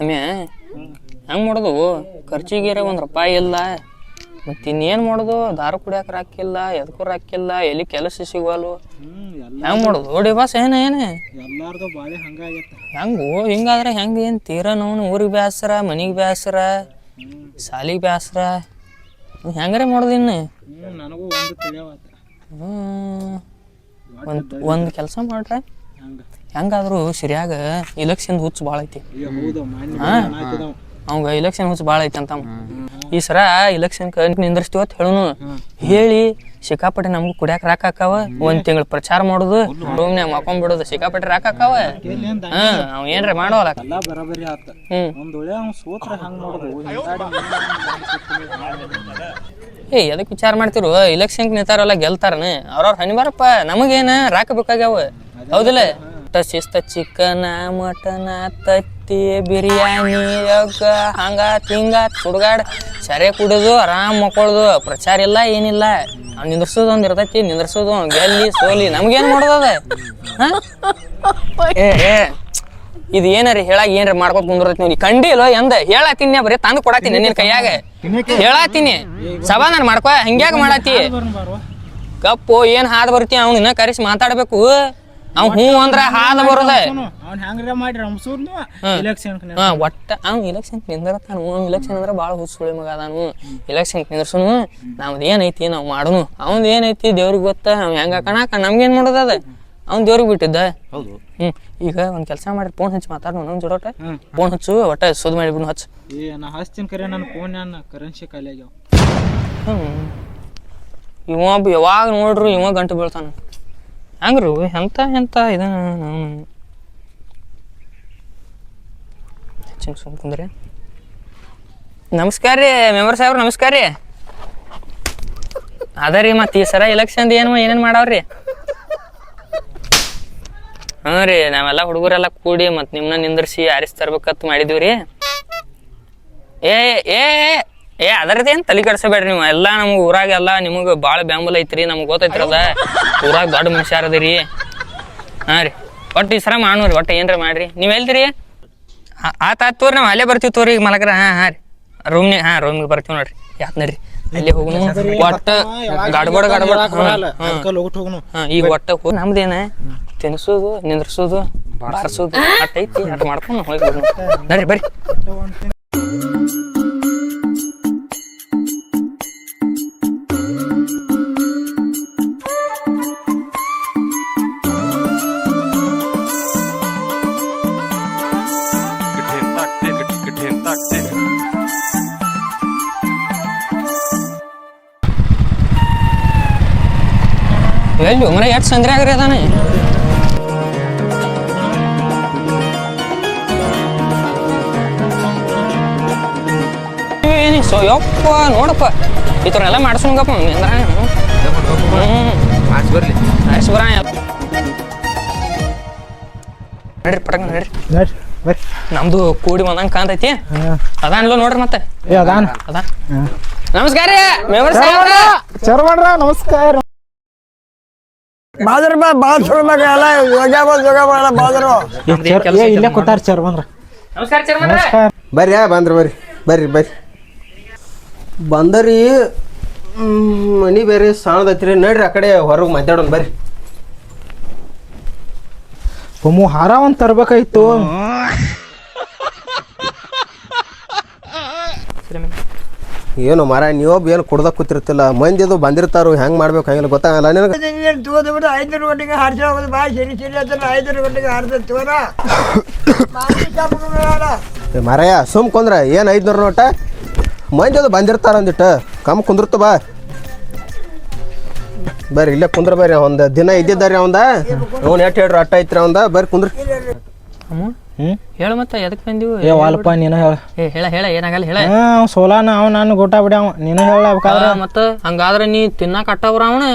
ಅಮ್ಯ ಹೆಂಗೆ ಮಾಡೋದು? ಖರ್ಚಿಗೆ ಒಂದು ರೂಪಾಯಿ ಇಲ್ಲ. ಮತ್ ಇನ್ನೇನ್ ಮಾಡೋದು? ದಾರ ಕುಡಿಯಾಕ ರಾಕಿಲ್ಲ ಎದಕ್ಕೂ ರಾಕಿಲ್ಲ ಎಲ್ಲಿ ಕೆಲಸ ಸಿಗವಲ್ವು. ಹೆಂಗೆ ಮಾಡೋದು? ಓಡಿ ಬಾಸ್ ಏನ ಏನೇ? ಎಲ್ಲಾರ್ದು ಬಾಳೆ ಹಂಗಾಗೈತೆ ಹೆಂಗು? ಹಿಂಗಾದ್ರೆ ಹೆಂಗೆ ಏನು ತೀರಾ ನೋವು ಊರಿಗೆ ಬ್ಯಾಸರ ಮನೆಗೆ ಬ್ಯಾಸರ ಶಾಲಿಗೆ ಸಾಲಿಗೆ ಬ್ಯಾಸರ? ಹೆಂಗಾರೆ ಮಾಡೋದು ಇನ್ನು? ನನಗೂ ಒಂದು ತಿಳಿಯವಾತ. ಹ್ಮ್. ಒಂದ್ ಒಂದ್ ಕೆಲಸ ಮಾಡ್ರೆ? ಹಂಗ. ಹೆಂಗಾದ್ರು ಸರಿಯಾಗ ಇಲೆಕ್ಷನ್ ಹುಚ್ಚು ಭಾಳ ಐತಿ. ಅವಂಗ ಇಲೆಕ್ಷನ್ ಹುಚ್ಚು ಭಾಳ ಐತಿ ಅಂತ ಈ ಸರ ಇಲೆಕ್ಷನ್ ನಿಂದ್ರಸ್ತೀವತ್ ಹೇಳುನು. ಹ್ಮ್. ಹೇಳಿ ಸಿಕ್ಕಾಪಟ್ಟೆ ನಮ್ಗೂ ಕುಡಿಯಾಕ ರಾಕ್ ಹಾಕಾವ. ಒಂದ್ ತಿಂಗಳ ಪ್ರಚಾರ ಮಾಡುದು. ರೂಮ್ನ್ಯಾಗ ಮಕೊಂಡ್ ಬಿಡೋದು. ಸಿಕ್ಕಾಪಟ್ಟೆ ರಾಕ್ ಹಾಕಾವ. ಎಲ್ಲಿಂದ ಹಾ ಅವ್ ಏನ್ರ ಮಾಡೋಲ್ಲ ಬರಾಬರಿ ಆತ. ಹ್ಮ್. ಒಂದ್ ಒಳ್ಳೆ ಅವ್ನು ಮಾಡೋದು ಏ ಎದಕ್ ವಿಚಾರ ಮಾಡ್ತಿರು? ಇಲೆಕ್ಷನ್ ನಿಂತಾರಲ್ಲ ಗೆಲ್ತಾರನ. ಅವ್ರವ್ರ ಹನಿ ಬಾರಪ್ಪ ನಮಗೇನ ರಾಕ ಬೇಕಾಗ್ಯಾವ. ಹೌದಿಲ್ಲ? ಊಟ ಶಿಸ್ತ ಚಿಕನ, ಮಟನ, ತತ್ತಿ, ಬಿರಿಯಾನಿ ಅಗ್ಗ ಹಂಗ, ತಿಂಗ, ಸುಡ್ಗಾಡ್, ಸರೆ ಕುಡಿದು, ಆರಾಮ್ ಮಕ್ಕೊಳ್ದು, ಪ್ರಚಾರ ಇಲ್ಲ, ಏನಿಲ್ಲ. ನಿಂದ್ರಸೋದು ಒಂದ್ ಇರ್ತೈತಿ, ನಿಂದ್ರಸೋದು ಗೆಲ್ಲಿ, ಸೋಲಿ, ನಮ್ಗೇನ್ ಮಾಡೋದದ? ಏ ಏ, ಇದು ಏನಾರ ಹೇಳಾಗ ಏನ್ರಿ ಮಾಡ್ಕೊತ ಕುಂದ್ರೈತಿ ನೋಡಿ ಕಂಡಿಲ್ಲ ಎಂದ? ಹೇಳತ್ತೀನಿ ಬರೀ, ತಂದು ಕೊಡತ್ತೀನಿ ನಿನ್ನ ಕೈಯಾಗ. ಹೇಳತ್ತೀನಿ ಸಮಾಧಾನ ಮಾಡ್ಕೊ ಹಂಗ್ಯಾಗ ಮಾಡತ್ತಿ ಕಪ್ಪು, ಏನ್ ಹಾದ್ ಬರ್ತಿ, ಅವ್ನ ಕರೆಸಿ ಮಾತಾಡ್ಬೇಕು. ಅವ್ ಹ್ಞೂ ಅಂದ್ರ ಹಾದ ಬರೋದ. ಅವ್ನ. ಹೆಂಗ್ರ ಮಾಡಿ ರಂಸೂರ್ನು ಇಲೆಕ್ಷನ್ ಹಾ. ಒಟ್ಟ ಅವ್ನು ಇಲೆಕ್ಷನ್ ನಿಂದಿರತಾನು. ಅವ್ನು ಇಲೆಕ್ಷನ್ ಅಂದ್ರೆ ಭಾಳ ಹುಸುಳಿ ಮಗ ಅದಾನು. ಇಲೆಕ್ಷನ್ ನಿಂದ್ರಸುನು. ನಮ್ದು ಏನೈತಿ ನಾವು ಮಾಡುನು. ಅವ್ನ್ದು ಏನೈತಿ ದೇವ್ರಿಗೆ ಗೊತ್ತ. ಅವ್ ಹೆಂಗ ಕಣಾಕ ನಮ್ಗೇನ್ ಮಾಡೋದು ಅದ? ಅವ್ನ್ ದೇವ್ರಿಗೆ ಬಿಟ್ಟಿದ್ದ? ಹೌದು. ಹ್ಮ್ ಈಗ ಒಂದು ಕೆಲಸ ಮಾಡಿ ಫೋನ್ ಹಚ್ಚಿ ಮಾತಾಡೋಣ ನಮ್ ಜೋಡೋಟ. ಫೋನ್ ಹಚ್ಚು ಒಟ್ಟ ಸುದ್ ಮಾಡಿಬಿಡು ಹಚ್ಚು. ಏ ನಾ ಹಚ್ತೀನಿ ಕರೆ ನನ್ನ ಫೋನ್ ನನ್ನ ಕರೆನ್ಸಿ ಖಾಲಿ ಆಗ್ಯಾವ. ಇವ ಯಾವಾಗ ನೋಡ್ರು ಇವ ಗಂಟು ಬೀಳ್ತಾನ. ಹಂಗ್ರು ಎಂತ ಎಂತ ಇದ ನಮಸ್ಕಾರ ರೀ, ಮೆಂಬರ್ ಸಾಹೇಬ್ರು, ನಮಸ್ಕಾರ ರೀ. ಅದ ರೀ ಮತ್ತೆ ಈ ಸರ ಎಲೆಕ್ಷನ್ ಏನು, ಏನೇನು ಮಾಡವ್ರಿ? ಹ್ಞೂ ರೀ, ನಾವೆಲ್ಲ ಹುಡುಗರೆಲ್ಲ ಕೂಡಿ ಮತ್ತೆ ನಿಮ್ಮನ್ನ ನಿಂದ್ರಿಸಿ ಆರಿಸಿ ತರ್ಬೇಕಂತ ಮಾಡಿದ್ವಿ ಏ ಏ ಏ, ಅದರದ್ದು ಏನು ತಲೆ ಕೆಡ್ಸಬೇಡ್ರಿ ನೀವು? ಎಲ್ಲ ನಮ್ಗೆ ಊರಾಗ ಎಲ್ಲ ನಿಮಗೆ ಭಾಳ ಬೆಂಬಲ ಐತ್ರಿ ನಮ್ಗೆ ಅದ ಊರಾಗ ದೊಡ್ಡ ಮನುಷ್ಯರ ಅದ್ರಿ ಹಾಂ ರೀ. ಒಟ್ಟು ಈ ಸರ ಒಟ್ಟು ಏನ್ರ ಮಾಡ್ರಿ? ನೀವು ಎಲ್ದಿರಿ? ಆತ ಆತ್ ತೋರಿ ನಾವು ಅಲ್ಲೇ ಬರ್ತೀವಿ ತೋರಿ ಈಗ ಮಲಗ್ರ. ಹಾಂ ಹಾಂ ರೀ. ರೂಮ್ನಾಗ ಹಾಂ ರೂಮ್ಗೆ ಬರ್ತೀವಿ ನೋಡ್ರಿ. ಯಾತ್ ನೋಡ್ರಿ ಅಲ್ಲಿ ಹೋಗುನು. ಒಟ್ಟು ಗಡ್ಬಡ ಗಡ್ಬಡ. ಈಗ ಒಟ್ಟ ಹೋಗಿ ನಮ್ದೇನ? ತಿನ್ಸೋದು ನಿಂದ್ರಸೋದು ಬಾರಿಸೋದು. ಅಟ್ ಐತಿ ಮಾಡ್ಕೊಂಡು ಹೋಗಿ ಬರ್ರಿ. ಎಲ್ಲಿ ಮನೆ ಎಷ್ಟು ಸಂದ್ರೆ ಆಗ್ರಿ ಅದಾನೆ? ಸೊ ಯಪ್ಪ ನೋಡಪ್ಪ. ಈ ಥರ ಎಲ್ಲ ಮಾಡಿಸ್ಕೊಂಗಪ್ಪ ಅಂದ್ರ ಹ್ಞೂ ಬರ್ಲಿ ಆಯ್ತು ಬರ ನಡ್ರಿ ಪಟಕ್ ನಡ್ರಿ. ನಮ್ದು ಕೂಡಿ ಬಂದಂಗೆ ಕಾಂತೈತಿ ಅದಾನ್ಲ ನೋಡ್ರಿ ಮತ್ತೆ. ಅದಾನ. ಅದ ನಮಸ್ಕಾರ ರೀ ಮೆಂಬರ್ ಸಾಹೇಬ್ರ ಚರ್ಮಣ್ರ ನಮಸ್ಕಾರ. ಬಾದ್ರ ಬಾ ಬಾಳ್ ಮಗ ಎಲ್ಲ ಯೋಗ ಬಾ ಯೋಗ ಮಾಡಲ್ಲ ಬಾದ್ರು ಏ ಇಲ್ಲೇ ಕೂತಾರ ಚರ್ಮನ್ರ. ನಮಸ್ಕಾರ ಚರ್ಮನ್ರ. ನಮಸ್ಕಾರ. ಬರ್ರಿ ಆ ಬಂದ್ರಿ ಬರ್ರಿ. ಬರ್ರಿ ಬರ್ರಿ. ಬಂದರಿ ಮನಿ ಬೇರೆ ಸಣ್ಣದೈತ್ರಿ ನಡ್ರಿ ಆ ಕಡೆ ಹೊರಗೆ ಮಾತಾಡೋಣ ಬರ್ರಿ. ಒಮ್ಮು ಹಾರ ಒಂದ್ ತರ್ಬೇಕಾಯ್ತು ಏನು ಮರ ನೀವೊಬ್ಬ ಏನು ಕುಡ್ದ ಕೂತಿರ್ತಿಲ್ಲ. ಮಂದಿದು ಬಂದಿರ್ತಾರು ಹೆಂಗ್ ಮಾಡ್ಬೇಕು ಹಂಗಿಲ್ಲ ಗೊತ್ತಾಗಲ್ಲ ನಿನಗೆ? ತೂದು ಬಿಡು ಐನೂರು ಗಂಟೆಗೆ ಹಾರಿಸಿ ಹೋಗೋದು ಬಾ ಸರಿ ಸರಿ ಅದನ್ನ ಐನೂರು ಗಂಟೆಗೆ ಹಾರಿದ ತೋರ ಮರಯ್ಯ ಸುಮ್ ಕುಂದ್ರ ಏನು ಐದ್ನೂರು ನೋಟ? ಮಂದಿದು ಬಂದಿರ್ತಾರ ಅಂದಿಟ್ಟು ಕಮ್ ಕುಂದಿರ್ತು ಬಾ. ಬರ್ರಿ ಇಲ್ಲೇ ಕುಂದ್ರ ಬರ್ರಿ ಒಂದು ದಿನ ಇದ್ದಿದ್ದಾರಿ ಅವಂದ. ಅವ್ನು ಎಷ್ಟು ಹೇಳ್ರಿ ಅಟ್ಟ ಐತ್ರಿ ಅವಂದ ಬರ್ರಿ ಕುಂದ್ರ. ಅಮ್ಮ? ಹ್ಮ್? ಹೇಳು ಮತ್ತೆ ಎದಕ್ಕೆ ಬಂದಿವು? ಏ ವಾಲ್ಪ ನೀನ ಹೇಳ. ಏ ಹೇಳ ಹೇಳ ಏನಾಗಲ್ಲ ಹೇಳ. ಹಾ ಸೋಲಾನ ಅವ ನಾನು ಗೋಟ ಬಿಡ್ಯಾವ. ನೀನ ಹೇಳಬೇಕಾದ್ರ ಮತ್ತ ಹಂಗಾದ್ರೆ ನೀ ತಿನ್ನಾಕ ಅಟ್ಟವ್ರ ಅವನ?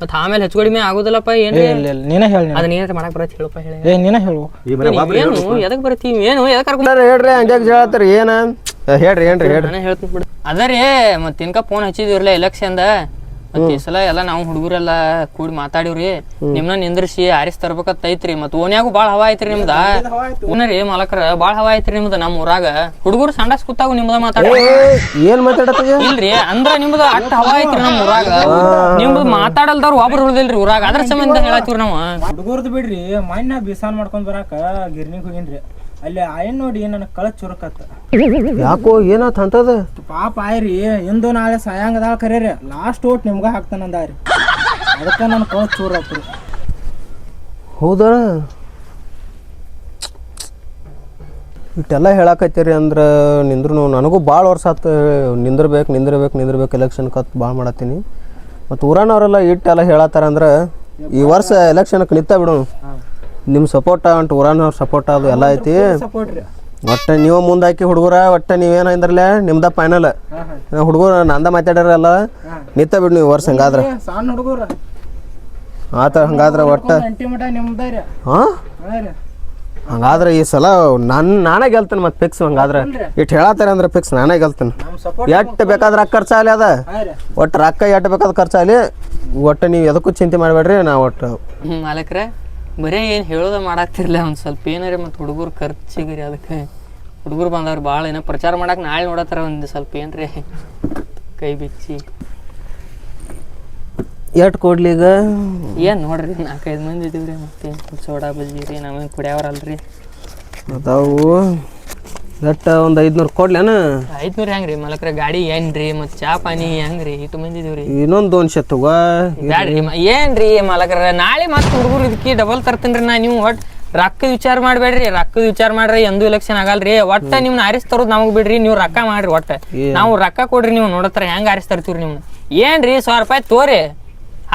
ಮತ್ತ ಆಮೇಲೆ ಹೆಚ್ಚು ಕಡಿಮೆ ಆಗುದಿಲ್ಲಪ್ಪ ಏನ್ ಇಲ್ಲ ಇಲ್ಲ ನೀನ ಹೇಳ ಅದನ್ನ ನೀನ ಮಾಡಕ್ ಬರತ್ತೆ ಹೇಳಪ್ಪ ಹೇಳ. ಏ ನೀನ ಹೇಳು. ಏನು? ಎದಕ್ ಬರ್ತೀವಿ ಏನು? ಎದಕ್ ಕರ್ಕೊಂಡ್ ಹೇಳ್ರಿ ಹಂಗ್ಯಾಕ್ ಹೇಳತ್ತೀರಿ ಏನ? ಹೇಳ್ರಿ ಏನ್ರಿ ಹೇಳ್ರಿ. ಹೇಳ್ತೀನಿ ಬಿಡು. ಅದ ರೀ ಮತ್ತೆ ತಿನ್ಕ ಫೋನ್ ಹಚ್ಚಿದಿವ್ರಲ್ಲ ಎಲೆಕ್ಷನ್ದ ಈ ಸಲ ಎಲ್ಲ ನಾವು ಹುಡುಗರೆಲ್ಲ ಕೂಡಿ ಮಾತಾಡಿವ್ರಿ. ನಿಮ್ನ ನಿಂದ್ರಿಸಿ ಆರಿಸ್ ತರ್ಬೇಕಂತ ಐತ್ರಿ. ಮತ್ ಓನ್ಯಾಗು ಬಾಳ ಹವಾ ಐತ್ರಿ ನಿಮ್ದ. ಓನರಿ ಮಾಲಕರ ಬಾಳ ಹವಾ ಐತ್ರಿ ನಿಮ್ದ ನಮ್ ಊರಾಗ. ಹುಡುಗರು ಸಂಡಾಸ್ ಕೂತಾಗ ನಿಮ್ದ ಮಾತಾಡ. ಏನ್ ಇಲ್ರಿ ಅಂದ್ರ ನಿಮ್ದ ಅಟ್ ಹವಾ ಐತ್ರಿ ನಮ್ ಊರಾಗ. ನಿಮ್ದು ಮಾತಾಡಲ್ದವ್ರು ಒಬ್ರು ಉಳ್ದಿಲ್ರಿ ಊರಾಗ. ಅದ್ರ ಸಂಬಂಧ ಹೇಳತ್ತೀವ್ರಿ ನಾವು. ಹುಡುಗರ್ದು ಬಿಡ್ರಿ ಮಣ್ಣ ಬಿಸಾನ್ ಮಾಡ್ಕೊಂಡ್ ಬರಾಕ ಗಿರ್ನಿಗ್ ಹೋಗಿನ್ರಿ. ಅಲ್ಲಿ ಆಯನ್ ನೋಡಿ ನನಗೆ ಕಳ ಚುರುಕತ್ತ ಯಾಕೋ ಏನತ್ ಅಂತದ? ಪಾಪ ಆಯ್ರಿ ಇಂದು ನಾಳೆ ಸಾಯಂಗದಾಳ ಕರೀರಿ ಲಾಸ್ಟ್ ಓಟ್ ನಿಮ್ಗ ಹಾಕ್ತಾನಂದಾರಿ ಅದಕ್ಕೆ ನನ್ನ ಕಳ ಚೂರಾಕ್ರಿ ಹೌದಾ? ಇಷ್ಟೆಲ್ಲ ಹೇಳಾಕತ್ತೀರಿ ಅಂದ್ರೆ ನಿಂದ್ರು ನನಗೂ ಭಾಳ ವರ್ಷ ಆತು ನಿಂದಿರ್ಬೇಕು ನಿಂದಿರ್ಬೇಕು ನಿಂದಿರ್ಬೇಕು ಎಲೆಕ್ಷನ್ ಕತ್ ಭಾಳ ಮಾಡತ್ತೀನಿ. ಮತ್ತು ಊರನವರೆಲ್ಲ ಇಟ್ಟೆಲ್ಲ ಹೇಳತ್ತಾರ ಅಂದ್ರೆ ಈ ವರ್ಷ ಎಲೆಕ್ಷನ್ ನಿಂತ ಬಿಡು. ನಿಮ್ಮ ಸಪೋರ್ಟ್ ಅಂತ ಊರನವ್ರ ಸಪೋರ್ಟ್ ಅದು ಎಲ್ಲ ಐತಿ. ಸಪೋರ್ಟ್ ರೀ ಒಟ್ಟು ನೀವು ಮುಂದೆ ಹಾಕಿ ಹುಡುಗರ ಒಟ್ಟು ನೀವೇನು ಅಂದ್ರಲ್ಲ ನಿಮ್ದ ಫೈನಲ್ ಹುಡುಗರು ನಂದ ಮಾತಾಡ್ಯಾರಲ್ಲ. ನಿತ್ತ ಬಿಡು ನೀವು ವರ್ಷ ಹಂಗಾದ್ರೆ. ಸಣ್ಣ ಹುಡುಗರ. ಆತ ಹಂಗಾದ್ರೆ ಒಟ್ಟು. ಹಾಂ? ಹಂಗಾದ್ರೆ ಈ ಸಲ ನನ್ ನಾನೇ ಗೆಲ್ತೇನೆ ಮತ್ತೆ ಫಿಕ್ಸ್ ಹಂಗಾದ್ರೆ. ಇಟ್ಟು ಹೇಳತ್ತಾರೆ ಅಂದ್ರೆ ಫಿಕ್ಸ್ ನಾನೇ ಗೆಲ್ತೇನೆ. ನಮ್ಮ ಸಪೋರ್ಟ್ ಎಟ್ಟು ಬೇಕಾದ್ರೆ ರೊಕ್ಕ ಖರ್ಚಾಗಲಿ ಅದ. ಒಟ್ಟು ರೊಕ್ಕ ಎಷ್ಟು ಬೇಕಾದ್ರೆ ಖರ್ಚಾಗಲಿ ಒಟ್ಟು ನೀವು ಎದಕ್ಕೂ ಚಿಂತೆ ಮಾಡಬೇಡ್ರಿ ನಾ ಒಟ್ಟು ಮಾಲಕ್ರ. ಬರೇ ಏನು ಹೇಳೋದ ಮಾಡಾಕ್ತಿರ್ಲಿಲ್ಲ ಒಂದ್ ಸ್ವಲ್ಪ ಏನಾರ ಮತ್ತು ಹುಡುಗರು ಖರ್ಚಿಗೆ ರೀ ಅದಕ್ಕೆ. ಹುಡುಗರು ಬಂದವ್ರು ಭಾಳ ಏನೋ ಪ್ರಚಾರ ಮಾಡಕ್ಕೆ ನಾಳೆ ನೋಡತ್ತಾರ ಒಂದು ಸ್ವಲ್ಪ ಏನ್ರಿ ಕೈ ಬಿಚ್ಚಿ. ಎಷ್ಟು ಕೊಡ್ಲಿ ಈಗ? ಏನ್ ನೋಡ್ರಿ ನಾಲ್ಕೈದು ಮಂದಿ ಇದೀವ್ರಿ ಮತ್ತೆ ಸೋಡಾ ಬಜ್ಜಿ ರೀ ನಾವೇನು ಕುಡಿಯವ್ರಲ್ರಿ. ಅದಾವು. ಎಟ್ಟು ಒಂದು ಐದ್ನೂರು ಕೊಡ್ಲೇನ ಐದ್ನೂರು ಹೆಂಗ್ರಿ ಮಲಕ್ರ ಗಾಡಿ ಏನ್ರಿ ಮತ್ ಚಾ ಪಾನಿ ಹೆಂಗ್ರಿ ಇಟ್ಟು ಬಂದಿದೀವ್ರಿ ಇನ್ನೊಂದು ತಗೋ. ಬ್ಯಾಡ್ರಿ ಮ- ಏನ್ರಿ ಮಲಕ್ರ ನಾಳೆ ಮತ್ತೆ ಹುಡುಗರು ಇದಕ್ಕೆ ಡಬಲ್ ತರ್ತೀನಿ ನಾ ನೀವು ಒಟ್ ರೊಕ್ಕದ ವಿಚಾರ ಮಾಡ್ಬೇಡ್ರಿ ರೊಕ್ಕದ ವಿಚಾರ ಮಾಡ್ರಿ ಎಂದೂ ಎಲೆಕ್ಷನ್ ಆಗಲ್ರಿ. ಒಟ್ಟ ನಿಮ್ನ ಆರಿಸ್ ತರೋದ್ ನಮಗ್ ಬಿಡ್ರಿ ನೀವು ರೊಕ್ಕ ಮಾಡ್ರಿ ಒಟ್ಟ. ನಾವು ರೊಕ್ಕ ಕೊಡ್ರಿ ನೀವು ನೋಡತ್ರ ಹೆಂಗ್ ಆರಿಸ್ ತರ್ತೀವ್ರಿ ನಿಮ್ನ. ಏನ್ರಿ ಸಾವಿರ ರೂಪಾಯಿ ತೋರಿ.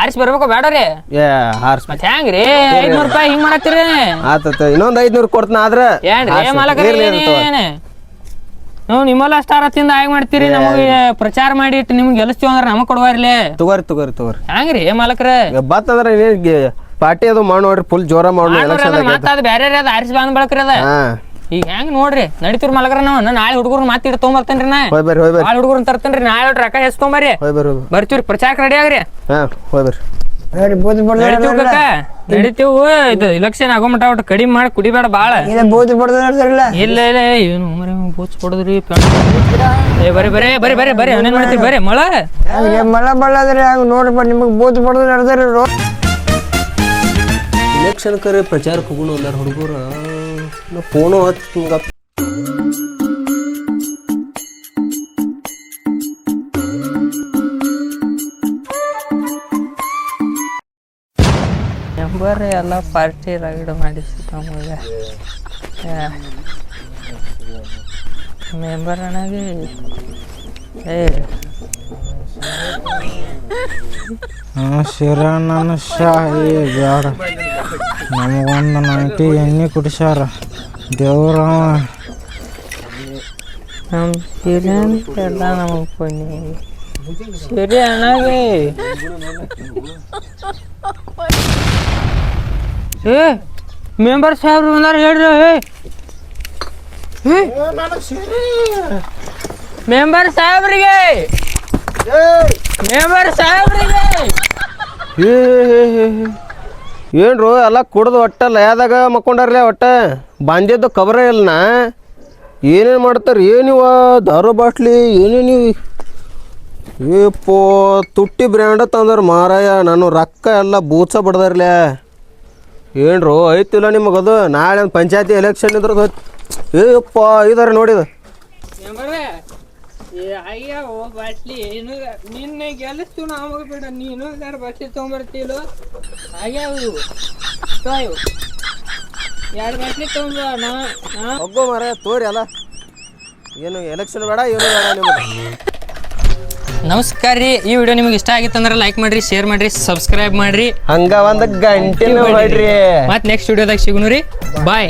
ಆರಿಸ್ ಬರ್ಬೇಕು ಬೇಡರಿ ಏ ಹಾರ್ಸ್ ಮತ್ ಹೆಂಗ್ರಿ ಐದ್ನೂರ್ ರೂಪಾಯಿ ಹಿಂಗ್ ಮಾಡತ್ತೀರಿ? ಆತತ ಇನ್ನೊಂದ್ ಐದ್ನೂರು ಕೊಡ್ತಾನ ಆದ್ರೆ ಏನ್ರಿ ಹಾರ್ಸ್ ಮಾಲಕರ ಇರ್ಲಿ ಇರ್ಲಿ ತಗೋ. ನೀವು ನಿಮ್ಮಲ್ಲ ಸ್ಟಾರ್ ಹತ್ತಿಂದ ಆಗಿ ಮಾಡ್ತೀರಿ ನಮಗೆ ಪ್ರಚಾರ ಮಾಡಿ ಇಟ್ಟು ನಿಮ್ಗೆ ಗೆಲ್ಲಿಸ್ತೀವಿ ಅಂದ್ರೆ ನಮಗ್ ಕೊಡುವಾರ್ಲಿ. ತಗೋರಿ ತಗೋರಿ ತಗೋರಿ. ಹೆಂಗ್ರಿ ಬತ್ತ ಬತ್ತಂದ್ರೆ ಪಾರ್ಟಿ ಅದು ಮಾಡ್ ನೋಡ್ರಿ ಫುಲ್ ಜೋರ ಮಾಡೋಣ ಎಲೆಕ್ಷನ್ ಮತ್ತ ಅದ್ ಬ್ಯಾರೆ ಅದ ಆರಿಸಿ ಬಂದ್ ಬಳಕ್ರಿ ಅದ. ಹಾ. ಈಗ ಹೆಂಗ್ ನೋಡ್ರಿ? ನಡೀತಿರ್ ಮಲಗ್ರ ನಾವು. ನಾ ನಾಳೆ ಹುಡುಗರು ಮಾತಿ ಇಡ್ ತೊಗೊಂಬರ್ತೇನ್ರಿ ನಾ. ಹೋಯ್ ಬರ್ರಿ ಹೋಯ್ ಬರ್ರಿ. ನಾಳೆ ಹುಡುಗರು ತರ್ತೇನ್ರಿ. ನಾಳೆ ಒಟ್ಟು ರೊಕ್ಕ ಎಷ್ಟು ತೊಗೊಂಬರ್ರಿ. ಹೋಯ್ ಬರ್ರಿ. ಬರ್ತೀವ್ರಿ ಪ್ರಚಾರಕ್ಕೆ ರೆಡಿ ಆಗ್ರಿ? ಹಾ ಹೋಯ್ ಬರ್ರಿ. ನೋಡಿ ಬೂತ್ ನಡಿತೀವ್ ಬಡ್ದ ಕಕ್ಕ ನಡಿತೀವ್. ಇದು ಇಲೆಕ್ಷನ್ ಆಗೋ ಮಟ ಒಟ್ಟು ಕಡಿಮೆ ಮಾಡಿ ಕುಡಿಬೇಡ ಬಾಳ. ಇಲ್ಲ ಬೂದಿ ಬಡ್ದ ಇಲ್ಲ ಇಲ್ಲ ಏನು ಮರೆ ಬೋಚ್ ಕೊಡದ್ರಿ? ಏ ಬರಿ ಬರೇ ಬರಿ ಬರಿ ಬರಿ ಅವನೇನ್ ಮಾಡ್ತೀರಿ? ಬರೀ ಮಳ. ಹಂಗೆ ಮಳ ಬಳ್ಳಾದ್ರೆ ಹಂಗೆ ನೋಡ್ರಿ ನಿಮಗೆ ಬೂತ್ ಬಡದ್ರಿ ನಡೆದಾರೆ ಇಲೆಕ್ಷನ್ ಕರೆ ಪ್ರಚಾರಕ್ಕೆ ಹೋಗೋಣ ಅಂದಾರ ಹುಡುಗರು. ನಾ ಫೋನು ಹಚ್ಚಿ ಎಲ್ಲ ಪಾರ್ಟಿ ರೈಡ್ ಮಾಡಿಸಿ ನಮಗೆ ಮೆಂಬರ್ ಅಣ್ಣಗೆ ಏ. ಶಿರಣ್ಣನ ಶಾಹಿ ಬೇಡ ನಮಗೊಂದು ನೈಂಟಿ ಎಣ್ಣೆ ಕುಡಿಸ್ಯಾರ. ದೇವ್ರ. ನಮ್ಮ ಸಿರಿಯಂತ ಎಲ್ಲ ನಮಗೆ ಪುಣ್ಯ ಸಿರಿ ಅಣ್ಣಗೆ. ಏ ಮೆಂಬರ್ ಸಾಹೇಬ್ರು ಬಂದಾರ ಹೇಳ್ರಿ ಏ. ಮೆಂಬರ್ ಸಾಹೇಬ್ರಿಗೆ. ಮೆಂಬರ್ ಸಾಹೇಬ್ರಿಗೆ. ಏನ್ರು ಎಲ್ಲ ಕುಡ್ದು ಒಟ್ಟ ಲಯದಾಗ ಮಕ್ಕೊಂಡಾರ್ಲೆ ಒಟ್ಟ? ಬಂದಿದ್ದು ಕವರ ಇಲ್ಲನ ಏನೇನು ಮಾಡ್ತಾರೆ? ಏನಿವ? ದಾರು ಬಾಟ್ಲಿ ಏನೇನು ಏಪೋ, ತುಟ್ಟಿ ಬ್ರ್ಯಾಂಡ ತಂದರು ಮಾರಾಯ. ನಾನು ರೊಕ್ಕ ಎಲ್ಲ ಬೂಚ ಬಡ್ದಾರ್ಲೆ. ಏನ್ರು ಐತಿಲ್ಲ ಅದು ನಾಳೆ ಪಂಚಾಯತಿ ಎಲೆಕ್ಷನ್ ಇದ್ರದ್ದು ಏಪ್ಪ ಇದಾರ ನೋಡಿದ ಅಯ್ಯೋ, ಬಾಟ್ಲಿ ಏನು ನಿನ್ನೆ ಗೆಲ್ಲಿಸ್ತು ನಾವು ಬಿಡ. ನೀನು ಬಾಟ್ಲಿ ತೊಗೊಂಬರ್ತೀಲೋ? ಆಗ್ಯಾವ ಇವು. ಎರಡು ನಾ ತೋರಿ ಅಲ್ಲ ಏನು ಎಲೆಕ್ಷನ್ ಬೇಡ ಏನು ಬೇಡ ನಿಮಗೆ. ನಮಸ್ಕಾರ ರೀ. ಈ ವಿಡಿಯೋ ನಿಮಗೆ ಇಷ್ಟ ಆಗಿತ್ತು ಅಂದ್ರೆ ಲೈಕ್ ಮಾಡ್ರಿ ಶೇರ್ ಮಾಡ್ರಿ ಸಬ್ಸ್ಕ್ರೈಬ್ ಮಾಡ್ರಿ. ಹಂಗ ಒಂದು ಗಂಟೆ ಮಾಡ್ರಿ ಮತ್ತೆ ನೆಕ್ಸ್ಟ್ ವಿಡಿಯೋದಾಗ ಸಿಗುನು ರೀ. ಬಾಯ್